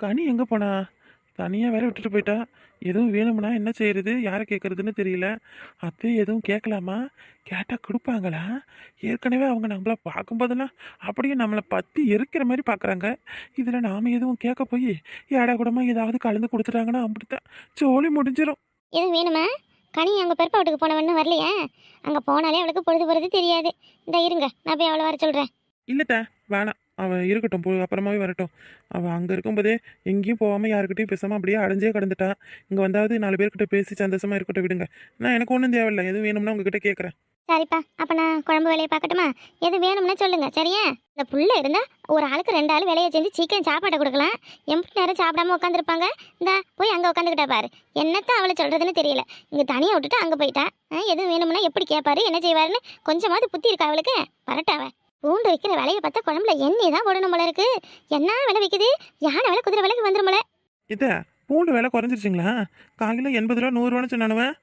கனி எங்கே போனா? தனியாக வேற விட்டுட்டு போயிட்டா. எதுவும் வேணும்னா என்ன செய்யறது? யாரை கேட்கறதுன்னு தெரியல. அத்தை எதுவும் கேட்கலாமா கேட்டால் கொடுப்பாங்களா? ஏற்கனவே அவங்க நம்மளை பார்க்கும்போதெல்லாம் அப்படியே நம்மளை பற்றி எரிக்கிற மாதிரி பார்க்குறாங்க. இதில் நாம் எதுவும் கேட்க போய் ஏடா கூடமா ஏதாவது கலந்து கொடுத்துட்டாங்கன்னா அப்படித்தான் ஜோலி முடிஞ்சிடும் எதுவும் வேணுமா? கனி அங்கே பெருப்பா வீட்டுக்கு போனவன்னு வரலையா? அங்கே போனாலே அவளுக்கு பொழுது போகிறது தெரியாது. இந்த இருங்க நான் போய் அவளை வர சொல்கிறேன் இல்லைத்த வேணாம். அவள் இருக்கட்டும் போ அப்புறமாவே வரட்டும். அவள் அங்கே இருக்கும்போதே எங்கேயும் போகாமல் யாருக்கிட்டையும் பேசாமல் அப்படியே அடைஞ்சே கடந்துட்டா. இங்கே வந்தாவது நாலு பேர்கிட்ட பேசி சந்தோஷமாக இருக்கட்டும் விடுங்க. நான் எனக்கு ஒன்றும் தேவையில்லை. எதுவும் வேணும்னா உங்ககிட்ட கேட்குறேன் சரிப்பா. அப்போ நான் குழம்பு வேலையை பார்க்கட்டுமா? எது வேணும்னா சொல்லுங்கள் சரியா? இந்த புள்ள இருந்தால் ஒரு ஆளுக்கு ரெண்டு ஆள் வேலையை செஞ்சு சீக்கிரம் சாப்பாட்டை கொடுக்கலாம். எப்படி நேரம் சாப்பிடாம உட்காந்துருப்பாங்க இந்த போய் அங்கே உட்காந்துக்கிட்டா பாரு. என்னத்தான் அவளை சொல்கிறதுன்னு தெரியல. இங்கே தனியாக விட்டுட்டு அங்கே போயிட்டா. ஆ, எதுவும் வேணும்னா எப்படி கேட்பாரு என்ன செய்வாருன்னு கொஞ்சமாவது புத்தி இருக்கா அவளுக்கு? வரட்டாவே பூண்டு வைக்கிற விலையை பார்த்தா குழம்புல எண்ணெய் தான் போடணும் போல இருக்கு. என்ன விலை விற்குது யானை விலை குதிரை விலைக்கு வந்துடும் போல. இதை பூண்டு விலை குறைஞ்சிருச்சுங்களா? காலையில் எண்பது ரூபா நூறுரூவான்னு சொன்னானுவன்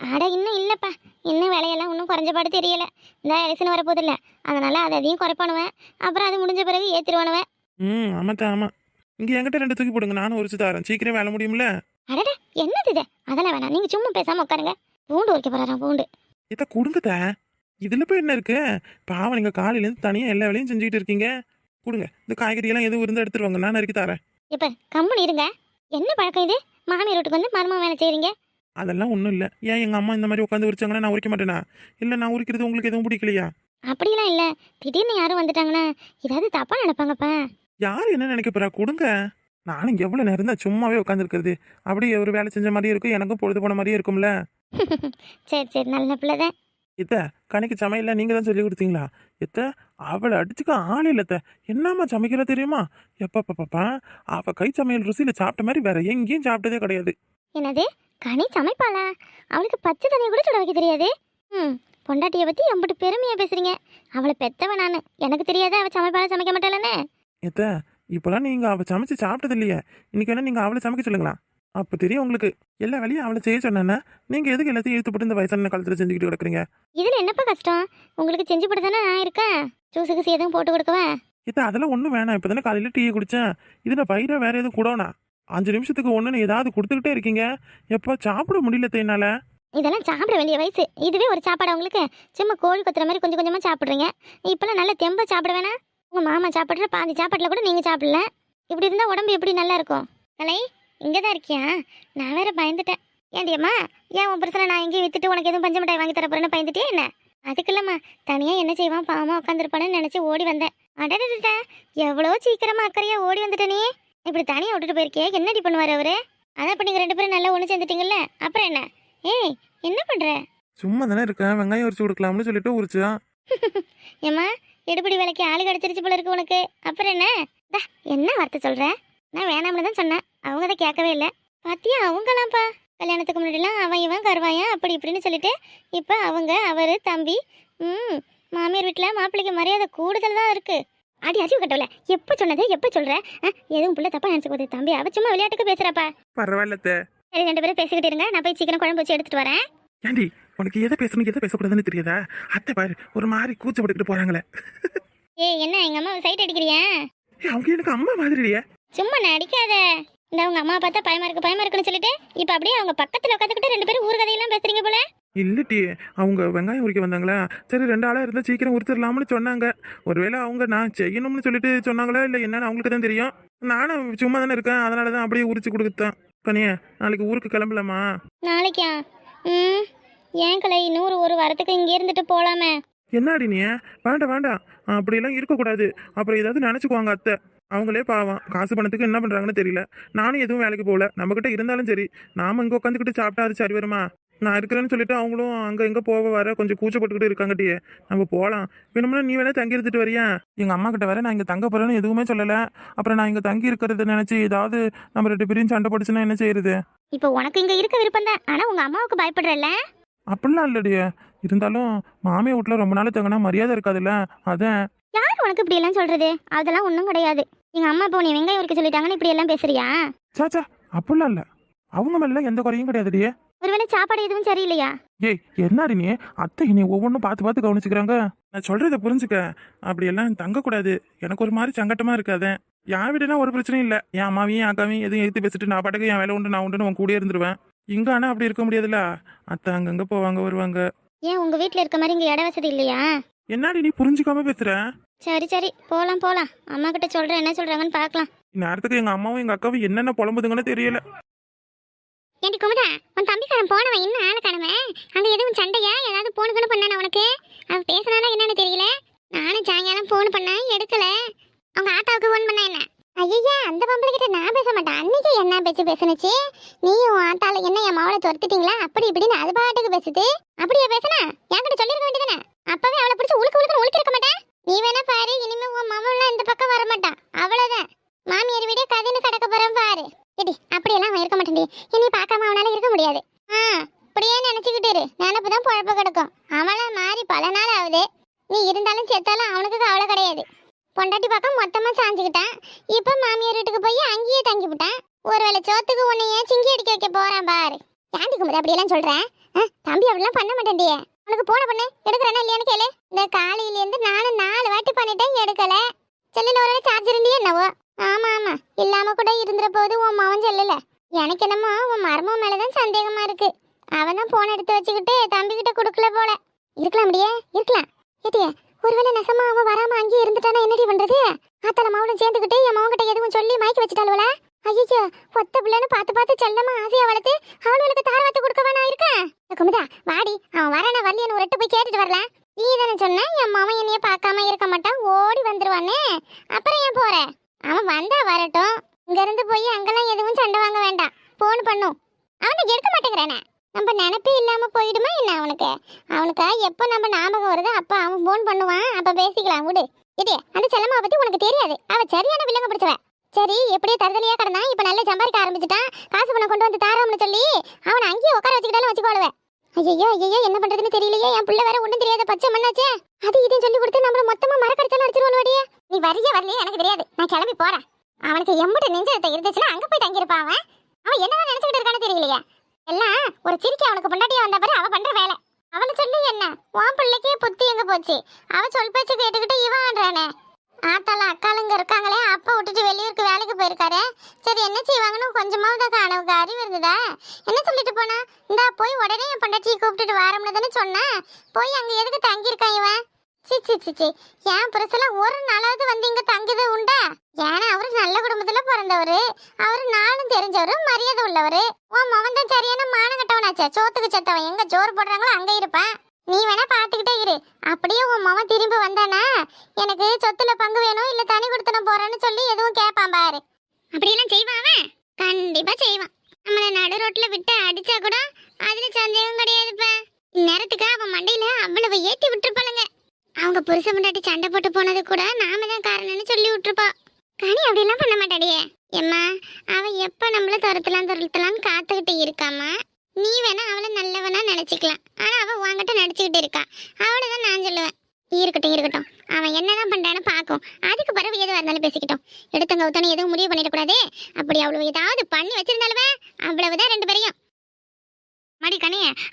அட இன்னும் இல்லைப்பா. இன்னும் விலையெல்லாம் ஒன்றும் குறைஞ்சபாடு தெரியல. இந்த எலெக்ஷன் வரப்போதில்ல அதனால அதை அதையும் குறைப்பானுவேன் அப்புறம் அது முடிஞ்ச பிறகு ஏற்றிடுவானுவேன் ம் ஆமாத்தா ஆமாம் இங்கே என்கிட்ட ரெண்டு தூக்கி போடுங்க. நானும் உரிச்சு தரேன் சீக்கிரம் வேலை முடியும்ல? அடட என்னது இது? அதெல்லாம் வேணாம். நீங்கள் சும்மா பேசாமல் உட்காருங்க. பூண்டு உரிக்க போகிறாராம் பூண்டு. இதை கொடுங்கத்த. இதில் போய் என்ன இருக்கு? பாவம் நீங்கள் காலையிலேருந்து தனியாக எல்லா வேலையும் செஞ்சுக்கிட்டு இருக்கீங்க. கொடுங்க. இந்த காய்கறியெல்லாம் எதுவும் இருந்தால் எடுத்துட்டு வாங்க நான் நறுக்கி தரேன். இப்போ கம்முன்னு இருங்க. என்ன பழக்கம் இது? மாமியார் வீட்டுக்கு வந்து மருமக வேலை செய்கிறீங்க அதெல்லாம் ஒன்றும் இல்லை. ஏன் எங்கள் அம்மா இந்த மாதிரி உட்காந்து உரிச்சாங்கன்னா நான் உரிக்க மாட்டேனா? இல்லை நான் உரிக்கிறது உங்களுக்கு எதுவும் பிடிக்கலையா? அப்படிலாம் இல்லை. திடீர்னு யாரும் வந்துட்டாங்கன்னா ஏதாவது தப்பாக நினைப்பாங்கப்பா. யார் என்ன நினைக்க போறா? கொடுங்க. நானும் எவ்வளோ நேரம் தான் சும்மாவே உட்காந்துருக்கிறது. அப்படியே ஒரு வேலை செஞ்ச மாதிரியே இருக்கும். எனக்கும் பொழுது போன மாதிரியே இருக்கும்ல. சரி சரி. நல்ல பிள்ளை தான். இத்த கணக்கு சமையல நீங்கள் தான் சொல்லி கொடுத்தீங்களா? இத்த அவளை அடிச்சுக்க ஆள் இல்லத்த என்னம்மா சமைக்கிற தெரியுமா? எப்பா பாப்பா அவள் கை சமையல் ருசியில் சாப்பிட்ட மாதிரி வேற எங்கேயும் சாப்பிட்டதே கிடையாது. என்னது? கனி சமைப்பாளா? அவளுக்கு பச்சை தண்ணியை கூட சுட வைக்க தெரியாது. ம் பொண்டாட்டியை பற்றி எம்பிட்டு பெருமையாக பேசுறீங்க. அவளை பெத்தவ நான். எனக்கு தெரியாத அவள் சமைப்பாளா சமைக்க மாட்டாளன்னு. இத்த இப்போலாம் நீங்கள் அவள் சமைச்சு சாப்பிட்டது இல்லையே. இன்னைக்கு வேணா நீங்கள் அவளை சமைக்க சொல்லுங்களா அப்போ தெரியும் உங்களுக்கு. எல்லா வேலையும் அவளை செய்ய சொன்னேன்னா நீங்கள் எதுக்கு எல்லாத்தையும் இழுத்து போட்டு இந்த வயசான காலத்தில் செஞ்சுக்கிட்டு கிடக்குறீங்க? இதில் என்னப்பா கஷ்டம்? உங்களுக்கு செஞ்சு போட்டு தானே நான் இருக்கேன் ஜூஸு கீசு எதுவும் போட்டு கொடுக்கவா? இத்த அதெல்லாம் ஒன்றும் வேணாம். இப்போ தானே காலையில் டீ குடித்தேன் இதில் பயிரை வேற எதுவும் கூடனா? அஞ்சு நிமிஷத்துக்கு ஒன்றுன்னு ஏதாவது கொடுத்துக்கிட்டே இருக்கீங்க. எப்போ சாப்பிட முடியல என்னால். இதெல்லாம் சாப்பிட வேண்டிய வயசு. இதுவே ஒரு சாப்பாடு உங்களுக்கு? சும்மா கோழி கொத்துற மாதிரி கொஞ்சம் கொஞ்சமாக சாப்பிட்றீங்க. இப்போல்லாம் நல்ல தெம்ப சாப்பிட வேணாம். உங்கள் மாமா சாப்பிட்ற பாதி சாப்பாட்டில் கூட நீங்கள் சாப்பிடல. இப்படி இருந்தால் உடம்பு எப்படி நல்லா இருக்கும்? கலை இங்கே தான் இருக்கியா? நான் வேற பயந்துட்டேன். ஏண்டியம்மா ஏன் உன் பிரச்சனை நான் எங்கேயும் வித்துட்டு உனக்கு எதுவும் பஞ்சு மிட்டாய் வாங்கி தர போறேன்னு பயந்துட்டே என்ன? அதுக்கு இல்லம்மா தனியாக என்ன செய்வான்? பாவமா உட்காந்துருப்பானு நினச்சி ஓடி வந்தேன். அடடட எவ்வளோ சீக்கிரமா அக்கறையா ஓடி வந்துட்ட நீ? இப்படி தனியாக விட்டுட்டு போயிருக்கே என்னடி பண்ணுவார் அவரு? அதான் இப்போ நீங்கள் ரெண்டு பேரும் நல்லா ஒன்று சேர்ந்துட்டீங்கல்ல அப்புறம் என்ன? ஏய் என்ன பண்ற? சும்மா தானே இருக்கேன் வெங்காயம் உரிச்சு கொடுக்கலாம்னு சொல்லிட்டு உரிச்சா? ஏம்மா எடுபடி வேலைக்கு ஆளு கிடைச்சிருச்சு போல இருக்கு உனக்கு. அப்புறம் என்ன? என்ன வார்த்தை சொல்ற? நான் வேணாம்னு தான் சொன்னேன். அவங்க அதை கேட்கவே இல்லை. பாத்தியா அவங்களாம்ப்பா. கல்யாணத்துக்கு முன்னாடிலாம் அவன் இவன் கருவாயா அப்படி இப்படின்னு சொல்லிட்டு இப்போ அவங்க அவர் தம்பி ம் மாமியார் வீட்டில் மாப்பிள்ளைக்கு மரியாதை கூடுதல் தான் இருக்கு. அடி அறிவு கட்டவில்ல எப்போ சொன்னது? எப்போ சொல்ற? ஆ, எதுவும் புள்ள தப்பா நினச்சி போகுது. தம்பி அவ சும்மா விளையாட்டுக்கு பேசுறாப்பா. பரவாயில்லத்த சரி ரெண்டு பேரும் பேசிக்கிட்டு இருங்க. நான் போய் சீக்கிரம் குழம்பு வச்சு எடுத்துட்டு வரேன். ஏண்டி உனக்கு எதை பேசணும் எதை பேசக்கூடாதுன்னு தெரியாதா? அத்தை பாரு ஒரு மாதிரி கூச்சப்பட்டுக்கிட்டு போறாங்களே. ஏய் என்ன எங்க அம்மாவை சைட் அடிக்கிறியா? அவங்க எனக்கு அம்மா மாதிரிடியே சும்மா நடிக்காத. இந்த அவங்க அம்மா பார்த்தா பயமா இருக்கு பயமா இருக்குன்னு சொல்லிட்டு இப்ப அப்படியே அவங்க பக்கத்துல உட்காந்துக்கிட்டு ரெண்டு பேரும் ஊர் கதையெல்லாம் பேசுறீங்க போல? இல்லட்டி அவங்க வெங்காயம் உரிக்க வந்தாங்களா? சரி ரெண்டு ஆளா இருந்தா சீக்கிரம் உரிச்சிடலாம்னு சொன்னாங்க. ஒருவேளை அவங்க நான் செய்யணும்னு சொல்லிட்டு சொன்னாங்களா இல்லை என்னன்னு அவங்களுக்கு தான் தெரியும்? நானும் சும்மா தானே இருக்கேன் அதனால தான் அப்படியே உரிச்சு கொடுத்தேன். கனியே நாளைக்கு ஊருக்கு கிளம்பலாமா? நாளைக்கா? ம் ஏன் கலை இன்னொரு ஒரு வாரத்துக்கு இங்கே இருந்துட்டு போலாமே. என்னடி நீ? வேண்டாம் வேண்டாம். அப்படியெல்லாம் இருக்கக்கூடாது. அப்புறம் ஏதாவது நினச்சிக்குவாங்க அத்தை. அவங்களே பாவம். காசு பணத்துக்கு என்ன பண்ணுறாங்கன்னு தெரியல. நானும் எதுவும் வேலைக்கு போகல. நம்மக்கிட்ட இருந்தாலும் சரி. நாம இங்கே உட்காந்துக்கிட்டு சாப்பிட்டா அது சரி வருமா? நான் இருக்கிறேன்னு சொல்லிட்டு அவங்களும் அங்கே எங்கே போக வர கொஞ்சம் கூச்சப்பட்டுக்கிட்டு இருக்காங்கட்டியே. நம்ம போகலாம் வேணும்னா நீ வேணா தங்கி இருந்துட்டு வரியா? எங்கள் அம்மா கிட்ட வேற நான் இங்கே தங்க போகிறேன்னு எதுவுமே சொல்லலை. அப்புறம் நான் இங்கே தங்கி இருக்கிறத நினச்சி ஏதாவது நம்ம ரெண்டு பேரையும் சண்டை போட்டுச்சுன்னா என்ன செய்யறது? இப்போ உனக்கு இங்க இருக்க விருப்பம் தான். ஆனா உங்க அம்மாவுக்கு பயப்படுறல்ல? அப்படிலாம் இல்லடியே. இருந்தாலும் மாமியை வீட்டில் ரொம்ப நாள் தங்கினா மரியாதை இருக்காதுல்ல? அதான். யார் உனக்கு இப்படி எல்லாம் சொல்றது? அதெல்லாம் ஒன்றும் கிடையாது. எங்க அம்மா இப்போ நீ வெங்காயம் உரிக்க சொல்லிட்டாங்கன்னு இப்படி எல்லாம் பேசுறியா? சாச்சா அப்படிலாம் இல்லை. அவங்க மேல எந்த குறையும் கிடையாதுடியே ஒருவேளை சாப்பாடு எதுவும் சரியில்லையா? ஏய் என்னடி நீ? அத்தை நீ ஒவ்வொன்றும் பார்த்து பார்த்து கவனிச்சுக்கிறாங்க. நான் சொல்றத புரிஞ்சுக்க. அப்படியெல்லாம் தங்கக்கூடாது. எனக்கு ஒரு மாதிரி சங்கட்டமா இருக்காதே என் வீடுனா ஒரு பிரச்சனையும் இல்லை. என் அம்மாவையும் என் அக்காவையும் எதுவும் எடுத்து பேசிட்டு நான் பாட்டுக்கு என் வேலை உண்டு நான் உண்டுன்னு உன் கூடயே இருந்துருவேன். இங்க ஆனா அப்படி இருக்க முடியாதுல்ல. அத்தை அங்கங்க போவாங்க வருவாங்க. ஏன் உங்க வீட்ல இருக்க மாதிரி இங்க இட வசதி இல்லையா? என்னடி நீ புரிஞ்சுக்காம பேசுற? சரி சரி போலாம் போலாம். அம்மா கிட்ட சொல்றேன் என்ன சொல்றாங்கன்னு பார்க்கலாம். நேரத்துக்கு எங்க அம்மாவும் எங்க அக்காவும் என்னென்ன புலம்புதுங்கன்னு தெரியல. ஏண்டி குமுதா உன் தம்பிக்காரன் போனவன் இன்னும் ஆளை காணுமே? அங்க எதுவும் சண்டையா? ஏதாவது போனுக்குன்னு பண்ணானா உனக்கு? அவன் பேசினானா என்னன்னு தெரியல? நானும் சாயங்காலம் போன் பண்ணேன் எடுக்கல. அவங்க ஆத்தாவுக்கு ஃபோன் பண்ண என்ன? ஐயா அந்த பொம்பளை கிட்ட நான் பேச மாட்டேன். அன்னைக்கு என்ன பேச்சு பேசுனுச்சு? நீ உன் ஆத்தால என்ன என் மாவளை துரத்துட்டீங்களா? அப்படி இப்படின்னு அது பாட்டுக்கு பேசுது. அப்படியா பேசுனா? என்கிட்ட சொல்லிருக்க வேண்டியதானே அப்பவே அவளை பிடிச்சி உழுக்க உழுக்க உழுக்கிருக்க மாட்டேன். நீ வேணா பாரு இனிமே உன் மாமன்லாம் இந்த பக்கம் வர மாட்டான். அவ்வளவுதான். மாமியார் வீடே கதைன்னு கடக்க போறேன் பாரு. எடி அப்படியெல்லாம் அவன் இருக்க மாட்டேன்டி. இனி பார்க்காம அவனால இருக்க முடியாது. ஆ அப்படியே நினைச்சுக்கிட்டு இரு. நினப்பு தான் குழப்ப கிடக்கும். அவளை மாறி பல நாள் ஆகுது. நீ இருந்தாலும் செத்தாலும் அவனுக்கு கவலை கிடையாது. பொண்டாட்டி பக்கம் மொத்தமாக சாஞ்சுக்கிட்டான். இப்போ மாமியார் வீட்டுக்கு போய் அங்கேயே தங்கி விட்டான் ஒருவேளை சோத்துக்கு உன்னைய சிங்கி அடிக்க வைக்க போகிறான் பாரு. ஏண்டி குமுது அப்படியெல்லாம் சொல்கிறேன் ஆ, தம்பி அப்படிலாம் பண்ண மாட்டேன்டியே உனக்கு போன பண்ணு எடுக்கிறேன்னா இல்லையான்னு கேளு. இந்த காலையிலேருந்து நானும் நாலு வாட்டி பண்ணிட்டேன் எடுக்கல. செல்லில் ஒரு சார்ஜர் இல்லையே என்னவோ. ஆமாம் ஆமாம் இல்லாமல் கூட இருந்துற போது உன் மவன் செல்லல. எனக்கு என்னமோ உன் மர்மம் மேலே தான் சந்தேகமாக இருக்கு. அவன் தான் ஃபோன் எடுத்து வச்சுக்கிட்டு தம்பிக்கிட்ட கொடுக்கல போல. இருக்கலாம் அப்படியே இருக்கலாம். ஏட்டியே ஒருவேளை நெசமா அவன் வராம அங்கேயே இருந்துட்டானா என்னடி பண்றது? ஆத்தால மவனும் சேர்ந்துக்கிட்டு என் மவன் கிட்ட எதுவும் சொல்லி மயக்க வச்சுட்டாளுவல? ஐயோ ஒத்த பிள்ளைன்னு பார்த்து பார்த்து செல்லமா ஆசையா வளர்த்து அவளுக்கு தார வாத்து கொடுக்க வேணா இருக்கேன் குமுதா வாடி அவன் வரான வரலையன்னு ஒரு எட்டு போய் கேட்டுட்டு வரலாம் நீ தானே சொன்ன என் மாமன் என்னைய பார்க்காம இருக்க மாட்டான் ஓடி வந்துருவானே அப்புறம் ஏன் போற? அவன் வந்தா வரட்டும். இங்க இருந்து போய் அங்கெல்லாம் எதுவும் சண்டை வாங்க வேண்டாம். போன் பண்ணும். அவனுக்கு எடுக்க மாட்டேங்கிறானே. நம்ம நினப்பே இல்லாம போயிடுமா என்ன அவனுக்கு? அவனுக்கு எப்போ நம்ம ஞாபகம் வருதோ அப்ப அவன் ஃபோன் பண்ணுவான். அப்ப பேசிக்கலாம் விடு. இது அந்த செல்லம்மாவை பற்றி உனக்கு தெரியாது. அவ சரியான வில்லங்க பிடிச்சவ. சரி எப்படியே தருதலையாக கிடந்தான் இப்ப நல்லா சம்பாதிக்க ஆரம்பிச்சிட்டான் காசு பணம் கொண்டு வந்து தாரோம்னு சொல்லி அவனை அங்கேயே உட்கார வச்சுக்கிட்டாலும் வச்சுக்கோளுவேன் ஐயோ ஐயோ என்ன பண்றதுன்னு தெரியலையே என் பிள்ளை வேற ஒண்ணும் தெரியாத பச்சை மண்ணாச்சே. அது இதையும் சொல்லி கொடுத்து நம்மள மொத்தமா மரக்கடிச்சாலும் அடிச்சிருவானுவாடியே நீ வரிய வரலையே எனக்கு தெரியாது. நான் கிளம்பி போறேன். அவனுக்கு எம்பிட்ட நெஞ்சத்தை இருந்துச்சுன்னா அங்க போய் தங்கியிருப்பான் அவன். அவன் என்னதான் நினைச்சுக்கிட்டு இருக்கான்னு தெரியலையே. எல்லாம் ஒரு சிரிக்க அவனுக்கு பொண்டாட்டியா வந்த பிறகு அவ பண்ற வேலை. அவனை சொல்லி என்ன உன் பிள்ளைக்கே புத்தி எங்க போச்சு? அவ சொல் பேச்சு கேட்டுக்கிட்டு இவான்றானே ஆத்தால அக்காளுங்க இருக்காங்களே அப்பா விட்டுட்டு வெளியூருக்கு வேலைக்கு போயிருக்காரு. சரி என்ன செய்வாங்கன்னு கொஞ்சமாவது அவனுக்கு அறிவு இருந்ததா? என்ன சொல்லிட்டு போனா? இந்தா போய் உடனே என் பொண்டாட்டியை கூப்பிட்டுட்டு வாரம்னு தானே சொன்னேன். போய் அங்க எதுக்கு தங்கியிருக்கான் இவன்? சி சி என் புருஷெல்லாம் ஒரு நாளாவது வந்து இங்க தங்குது உண்டா? ஏன்னா அவரு நல்ல குடும்பத்துல பிறந்தவரு. அவரு நானும் தெரிஞ்சவரு மரியாதை உள்ளவரு. உன் மகன் தான் சரியான மானம் கட்டவனாச்சே சோத்துக்கு செத்தவன். எங்க ஜோறு போடுறாங்களோ அங்க இருப்பான். நீ வேணா பாத்துக்கிட்டே இரு. அப்படியே உன் மகன் திரும்பி வந்தானா? எனக்கு சொத்துல பங்கு வேணும் இல்ல தனி கொடுத்தன போறேன்னு சொல்லி எதுவும் கேட்பான் பாரு. அப்படியெல்லாம் செய்வான் அவன்? கண்டிப்பா செய்வான். நம்மளை நடு ரோட்ல விட்டு புருஷ முன்னாடி சண்டை போட்டு போனது கூட நாம தான் காரணம்னு சொல்லி விட்டுருப்பா. கனி அப்படிலாம் பண்ண மாட்டாடியே. எம்மா அவ எப்ப நம்மள துரத்தலாம் துரத்தலாம்னு காத்துக்கிட்டு இருக்காமா நீ வேணா அவளை நல்லவனா நினைச்சுக்கலாம். ஆனா அவ உன்கிட்ட நடிச்சுக்கிட்டு இருக்கா. அவ்வளவுதான் நான் சொல்லுவேன். இருக்கட்டும் இருக்கட்டும். அவன் என்னதான் பண்றான்னு பாக்கும் அதுக்கு பிறகு எதுவாக இருந்தாலும் பேசிக்கிட்டோம். எடுத்தவங்க ஒருத்தனை எதுவும் முடிவு பண்ணிடக்கூடாது. அப்படி அவ்வளவு ஏதாவது பண்ணி வச்சிருந்தாலுமே அவ்வளவுதான் ரெண்டு பேரையும். மடி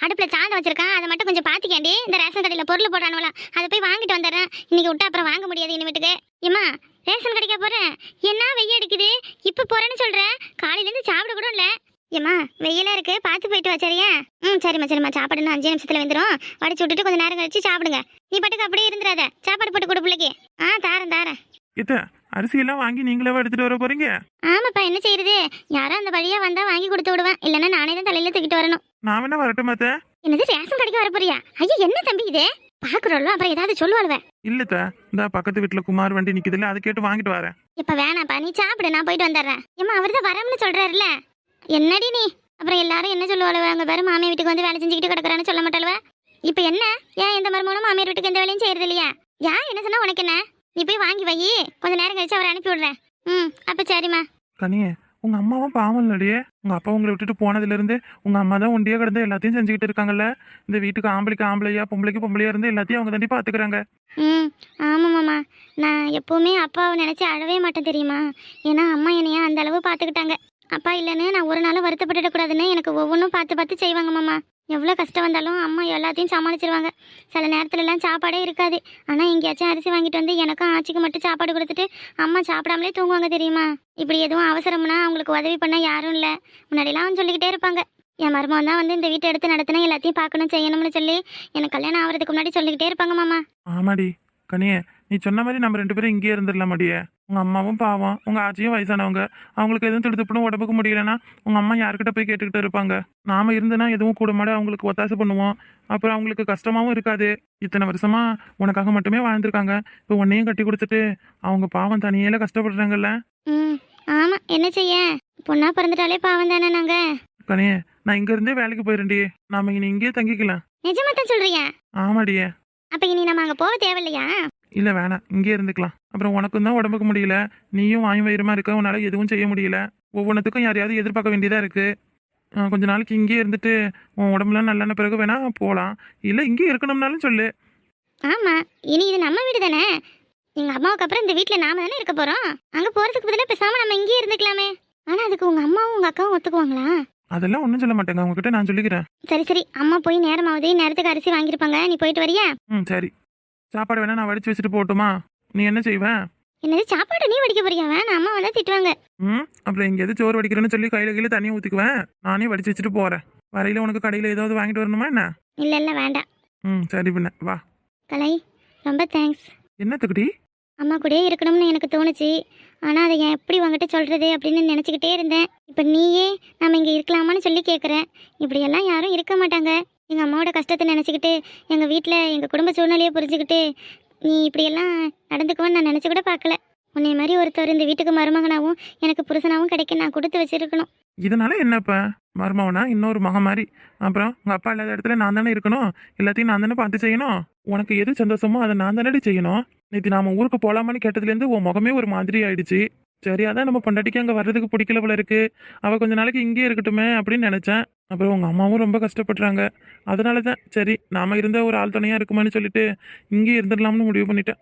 அடுப்பில் சாந்தம் சாதம் வச்சிருக்கான். அதை மட்டும் கொஞ்சம் பார்த்துக்கேண்டி இந்த ரேஷன் கடையில் பொருள் போடுறானுல அதை போய் வாங்கிட்டு வந்துடுறேன். இன்னைக்கு விட்டா அப்புறம் வாங்க முடியாது இனிமேட்டுக்கு. ஏம்மா ரேஷன் கடைக்க போகிறேன் என்ன வெய்ய அடிக்குது? இப்போ போகிறேன்னு சொல்கிறேன் காலையிலேருந்து சாப்பிட கூட இல்லை. ஏம்மா வெயிலாக இருக்கு. பார்த்து போயிட்டு வா ம் சரிம்மா சரிம்மா. சாப்பாடு அஞ்சு நிமிஷத்தில் வந்துடும் வடிச்சு விட்டுட்டு கொஞ்சம் நேரம் கழிச்சு சாப்பிடுங்க. நீ பாட்டுக்கு அப்படியே இருந்துடாத. சாப்பாடு போட்டு கொடு பிள்ளைக்கு. ஆ தாரேன் தாரேன். இத்த அரிசி எல்லாம் வாங்கி நீங்களே எடுத்துட்டு வர போறீங்க? ஆமாப்பா என்ன செய்யறது யாரோ அந்த வழியா வந்தா வாங்கி கொடுத்து விடுவேன். இல்லைன்னா நானே தான் தலையில தூக்கிட்டு வரணும். நான் வேணா வரட்டும் அத்தை? என்னது ரேஷன் கடைக்கு வர போறியா ஐயா என்ன தம்பி இது? பாக்குறோம்ல அப்புறம் ஏதாவது சொல்லுவாளுவ. இல்லத்த இந்த பக்கத்து வீட்டுல குமார் வண்டி நிக்குதுல்ல அதை கேட்டு வாங்கிட்டு வரேன். இப்ப வேணாப்பா நீ சாப்பிடு நான் போயிட்டு வந்துடுறேன். ஏமா அவர் தான் வரம்னு சொல்றாருல்ல. என்னடி நீ? அப்புறம் எல்லாரும் என்ன சொல்லுவாளுவ? அங்க பேரு மாமியார் வீட்டுக்கு வந்து வேலை செஞ்சுக்கிட்டு கிடக்குறான்னு சொல்ல மாட்டாளுவ. இப்ப என்ன? ஏன் எந்த மருமகளும் மாமியார் வீட்டுக்கு எந்த வேலையும் செய்யறது இல்லையா? யா என்ன சொன்னா உனக்கு என்ன? நீ போய் வாங்கி வை. கொஞ்ச நேரம் கழிச்சு அவரை அனுப்பி விடுறேன். ம் அப்ப சரிம்மா. கனியே உங்க அம்மாவும் பாவம் இல்லடியே உங்க அப்பா உங்களை விட்டுட்டு போனதுல இருந்து உங்க அம்மா தான் ஒண்டியா கிடந்து எல்லாத்தையும் செஞ்சுக்கிட்டு இருக்காங்கல்ல. இந்த வீட்டுக்கு ஆம்பளைக்கு ஆம்பளையா பொம்பளைக்கு பொம்பளையா இருந்து எல்லாத்தையும் அவங்க தாண்டி பாத்துக்கிறாங்க. ம் ஆமாம்மாம்மா நான் எப்போவுமே அப்பாவை நினச்சி அழவே மாட்டேன் தெரியுமா? ஏன்னா அம்மா என்னைய அந்த அளவு பார்த்துக்கிட்டாங்க அப்பா இல்லைன்னு நான் ஒரு நாளும் வருத்தப்பட்டுடக்கூடாதுன்னு எனக்கு ஒவ்வொன்றும் பார்த்து பார்த்து செய்வாங்க மாமா எவ்வளோ கஷ்டம் வந்தாலும் அம்மா எல்லாத்தையும் சமாளிச்சிருவாங்க. சில நேரத்துலலாம் சாப்பாடே இருக்காது. ஆனால் எங்கேயாச்சும் அரிசி வாங்கிட்டு வந்து எனக்கும் ஆச்சிக்கு மட்டும் சாப்பாடு கொடுத்துட்டு அம்மா சாப்பிடாமலே தூங்குவாங்க தெரியுமா? இப்படி எதுவும் அவசரம்னா அவங்களுக்கு உதவி பண்ண யாரும் இல்லை. முன்னாடிலாம் சொல்லிக்கிட்டே இருப்பாங்க. என் மருமகன் தான் வந்து இந்த வீட்டை எடுத்து நடத்தினா எல்லாத்தையும் பார்க்கணும் செய்யணும்னு சொல்லி எனக்கு கல்யாணம் ஆகிறதுக்கு முன்னாடி சொல்லிக்கிட்டே இருப்பாங்க மாமா. ஆமாடி. கனியே நீ சொன்ன மாதிரி நம்ம ரெண்டு பேரும் இங்கேயே இருந்துடலாம் மாடியே உங்க அம்மாவும் பாவம் உங்க ஆச்சியும் வயசானவங்க. அவங்களுக்கு எதுவும் திடுத்துப்படும் உடம்புக்கு முடியலன்னா உங்க அம்மா யார்கிட்ட போய் கேட்டுக்கிட்டு இருப்பாங்க? நாம இருந்துனா எதுவும் கூட மாட அவங்களுக்கு ஒத்தாசை பண்ணுவோம். அப்புறம் அவங்களுக்கு கஷ்டமாவும் இருக்காது. இத்தனை வருஷமா உனக்காக மட்டுமே வாழ்ந்திருக்காங்க. இப்போ உன்னையும் கட்டி கொடுத்துட்டு அவங்க பாவம் தனியில கஷ்டப்படுறாங்கல்ல? ம் ஆமாம் என்ன செய்ய? பொண்ணா பிறந்துட்டாலே பாவம் தானே நாங்கள் கனியே நான் இங்க இருந்தே வேலைக்கு போயிருண்டி நாம இனி இங்கேயே தங்கிக்கலாம். நிஜமா தான் சொல்றியா? ஆமாடியே. அப்ப இனி நம்ம அங்க போக தேவையில்லையா? இல்ல வேணாம். இங்கேயே இருந்துக்கலாம். அப்புறம் உனக்கும் தான் உடம்புக்கு முடியல. நீயும் வாயும் வயிறுமா இருக்க உன்னால எதுவும் செய்ய முடியல. ஒவ்வொன்றுத்துக்கும் யாரையாவது எதிர்பார்க்க வேண்டியதா இருக்கு. அஹ் கொஞ்ச நாளைக்கு இங்கேயே இருந்துட்டு உன் உடம்புலாம் நல்லன பிறகு வேணா போகலாம் இல்ல இங்கேயே இருக்கணும்னாலும் சொல்லு. ஆமா. இனி இது நம்ம வீடு தானே? எங்க அம்மாவுக்கு அப்புறம் இந்த வீட்ல நாம தானே இருக்க போறோம்? அங்க போறதுக்கு பதிலா பேசாம நம்ம இங்கேயே இருந்துக்கலாமே. ஆனா அதுக்கு உங்க அம்மாவும் உங்க அக்காவும் ஒத்துக்குவாங்களா? அதெல்லாம் ஒன்றும் சொல்ல மாட்டேங்க. உங்ககிட்ட நான் சொல்லிக்கிறேன். சரி சரி. அம்மா போய் நேரமாவது நேரத்துக்கு அரிசி வாங்கியிருப்பாங்க. நீ போயிட்டு வரியா? ம் சரி. சாப்பாடு வேணா நான் வடிச்சு வச்சுட்டு போகட்டுமா? நீ என்ன செய்வ? என்னது சாப்பாடு நீ வடிக்க போறியா? வேணாம் அம்மா வந்தா திட்டுவாங்க. ம் அப்புறம் எங்கேயாவது சோறு வடிக்கிறேன்னு சொல்லி கையில கீழே தண்ணியை ஊற்றிக்குவேன் நானே வடிச்சு வச்சுட்டு போறேன். வரையில உனக்கு கடையில் ஏதாவது வாங்கிட்டு வரணுமா என்ன? இல்ல இல்ல வேண்டாம். ம் சரி பின்ன வா. கலை ரொம்ப தேங்க்ஸ் என்னத்துக்குடி அம்மா கூடயே இருக்கணும்னு எனக்கு தோணுச்சு. ஆனால் அதை ஏன் எப்படி உங்ககிட்ட சொல்கிறது அப்படின்னு நினச்சிக்கிட்டே இருந்தேன். இப்போ நீயே நம்ம இங்கே இருக்கலாமான்னு சொல்லி கேட்குறேன் இப்படியெல்லாம் யாரும் இருக்க மாட்டாங்க. எங்கள் அம்மாவோட கஷ்டத்தை நினச்சிக்கிட்டு எங்கள் வீட்டில் எங்கள் குடும்ப சூழ்நிலையை புரிஞ்சுக்கிட்டு நீ இப்படியெல்லாம் நடந்துக்குவேன்னு நான் நினச்சி கூட பார்க்கல. உன்னை மாதிரி ஒருத்தர் இந்த வீட்டுக்கு மருமகனாகவும் எனக்கு புருஷனாகவும் கிடைக்க நான் கொடுத்து வச்சிருக்கணும். இதனால என்னப்பா? மருமவனா இன்னொரு மகன் மாதிரி. அப்புறம் உங்கள் அப்பா இல்லாத இடத்துல நான் தானே இருக்கணும்? எல்லாத்தையும் நான் தானே பார்த்து செய்யணும்? உனக்கு எது சந்தோஷமோ அதை நான் தானே செய்யணும்? நேற்று நாம ஊருக்கு போகலாமான்னு கேட்டதுலேருந்து உன் முகமே ஒரு மாதிரி ஆயிடுச்சு. சரி அதான் நம்ம பொண்டாட்டிக்கு அங்கே வர்றதுக்கு பிடிக்கல போல இருக்கு. அவள் கொஞ்ச நாளைக்கு இங்கேயே இருக்கட்டுமே அப்படின்னு நினச்சேன். அப்புறம் உங்கள் அம்மாவும் ரொம்ப கஷ்டப்படுறாங்க. அதனால தான் சரி நாம இருந்தால் ஒரு ஆள் துணையாக இருக்குமான்னு சொல்லிட்டு இங்கேயே இருந்துடலாம்னு முடிவு பண்ணிட்டேன்.